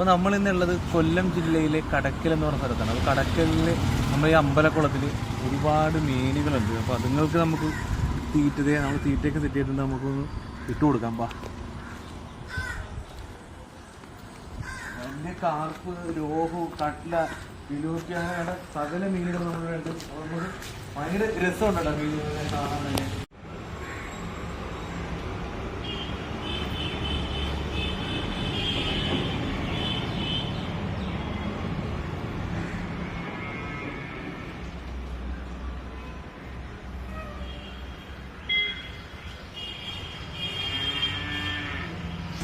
അപ്പോൾ നമ്മൾ ഇന്നുള്ളത് കൊല്ലം ജില്ലയിലെ കടക്കൽ എന്ന് പറഞ്ഞ സ്ഥലത്താണ്. അപ്പോൾ കടക്കലിൽ നമ്മൾ ഈ അമ്പലക്കുളത്തിൽ ഒരുപാട് മീനുകളുണ്ട്. അപ്പോൾ അതുങ്ങൾക്ക് നമുക്ക് തീറ്റതേ നമ്മൾ തീറ്റയൊക്കെ സെറ്റ് ചെയ്തിട്ടുണ്ട്. നമുക്കൊന്ന് ഇട്ട് കൊടുക്കാം. പാ കാർപ്പ് രോഹു കട്ല അങ്ങനെ സകല മീനുകൾ അപ്പോൾ നമുക്ക് ഭയങ്കര രസമുണ്ടല്ലോ മീനുകളെ കാണാൻ.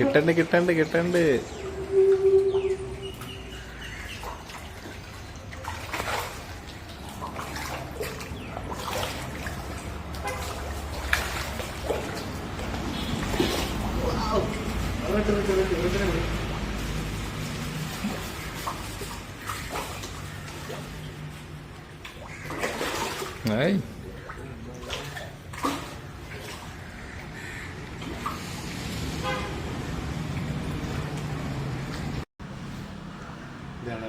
കിട്ടണ്ട് കിട്ടണ്ട് കിട്ടണ്ട്. Ay, ഇതാണ്